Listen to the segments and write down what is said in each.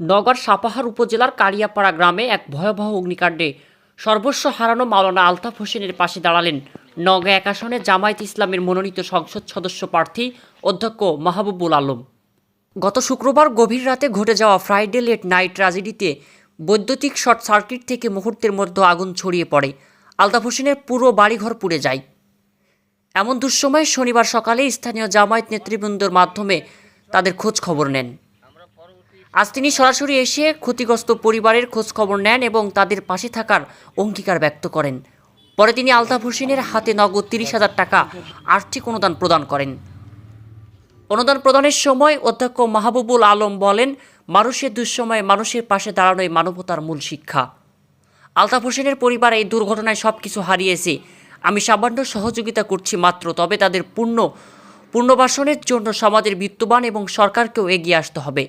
নগর সাপাহার উপজেলার কালিয়াপাড়া গ্রামে এক ভয়াবহ অগ্নিকাণ্ডে সর্বস্ব হারানো মাওলানা আলতাফ হোসেনের পাশে দাঁড়ালেন নগা এক আসনে জামায়াত ইসলামের মনোনীত সংসদ সদস্য প্রার্থী অধ্যক্ষ মাহবুবুল আলম। গত শুক্রবার গভীর রাতে ঘটে যাওয়া ফ্রাইডে লেট নাইট ট্র্যাজেডিতে বৈদ্যুতিক শর্ট সার্কিট থেকে মুহূর্তের মধ্যে আগুন ছড়িয়ে পড়ে। আলতাফ হোসেনের পুরো বাড়িঘর পুড়ে যায়। এমন দুঃসময়ে শনিবার সকালে স্থানীয় জামায়াত নেতৃবৃন্দর মাধ্যমে তাদের খোঁজ খবর নেন। আজ তিনি সরাসরি এসে ক্ষতিগ্রস্ত পরিবারের খোঁজ খবর নেন এবং তাদের পাশে থাকার অঙ্গীকার ব্যক্ত করেন। পরে তিনি আলতাফ হোসেনের হাতে নগদ তিরিশ হাজার টাকা আর্থিক অনুদান প্রদান করেন। অনুদান প্রদানের সময় অধ্যক্ষ মাহবুবুল আলম বলেন, মানুষের দুঃসময়ে মানুষের পাশে দাঁড়ানোই মানবতার মূল শিক্ষা। আলতাফ হোসেনের পরিবার এই দুর্ঘটনায় সব কিছু হারিয়েছে। আমি সামান্য সহযোগিতা করছি মাত্র, তবে তাদের পূর্ণ পুনর্বাসনের জন্য সমাজের বিত্তবান এবং সরকারকেও এগিয়ে আসতে হবে।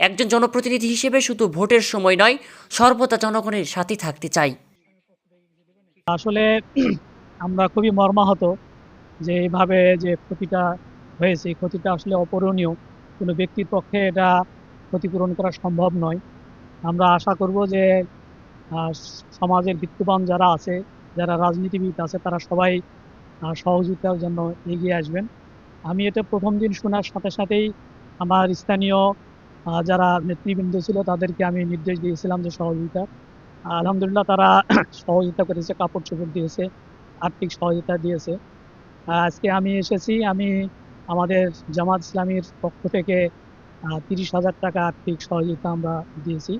একজন জনপ্রতিনিধি হিসেবে শুধু ভোটের সময় নয়, সর্বদা জনগণের সাথে থাকতে চাই। আসলে আমরা খুবই মর্মাহত যে এইভাবে যে ক্ষতিটা হয়েছে ক্ষতিটা আসলে অপূরণীয়। কোনো ব্যক্তির পক্ষে এটা ক্ষতিপূরণ করা সম্ভব নয়। আমরা আশা করব যে সমাজের বিত্তবান যারা আছে, যারা রাজনীতিবিদ আছে, তারা সবাই সহযোগিতার জন্য এগিয়ে আসবেন। আমি এটা প্রথম দিন শোনার সাথে সাথেই আমার স্থানীয় যারা নেতৃবৃন্দ ছিল তাদেরকে আমি নির্দেশ দিয়েছিলাম যে সহযোগিতা। আলহামদুলিল্লাহ তারা সহযোগিতা করেছে, কাপড় চোপড় দিয়েছে, আর্থিক সহযোগিতা দিয়েছে। আজকে আমি এসেছি, আমি আমাদের জামাত ইসলামীর পক্ষ থেকে তিরিশ হাজার টাকা আর্থিক সহযোগিতা আমরা দিয়েছি।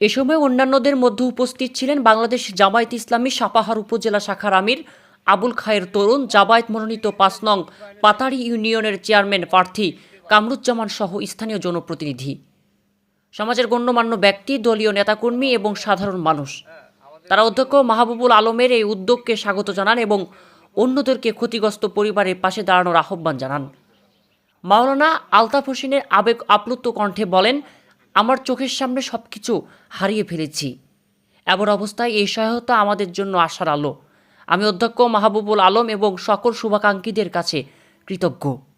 এ সময় অন্যান্যদের মধ্যে উপস্থিত ছিলেন বাংলাদেশ জামায়াত ইসলামী সাপাহার উপজেলা শাখার আমির আবুল খায়ের তরুণ, জামায়াত মনোনীত পাঁচ নং পাতাড়ি ইউনিয়নের চেয়ারম্যান প্রার্থী কামরুজ্জামান সহ স্থানীয় জনপ্রতিনিধি। সমাজের গণ্যমান্য ব্যক্তি, দলীয় নেতাকর্মী এবং সাধারণ মানুষ। তারা অধ্যক্ষ মাহবুবুল আলমের এই উদ্যোগকে স্বাগত জানান এবং অন্যদেরকে ক্ষতিগ্রস্ত পরিবারের পাশে দাঁড়ানোর আহ্বান জানান। মাওলানা আলতাফ হোসেনের আবেগ আপ্লুত কণ্ঠে বলেন, আমার চোখের সামনে সব কিছু হারিয়ে ফেলেছি। এমন অবস্থায় এই সহায়তা আমাদের জন্য আশার আলো। আমি অধ্যক্ষ মাহবুবুল আলম এবং সকল শুভাকাঙ্ক্ষীদের কাছে কৃতজ্ঞ।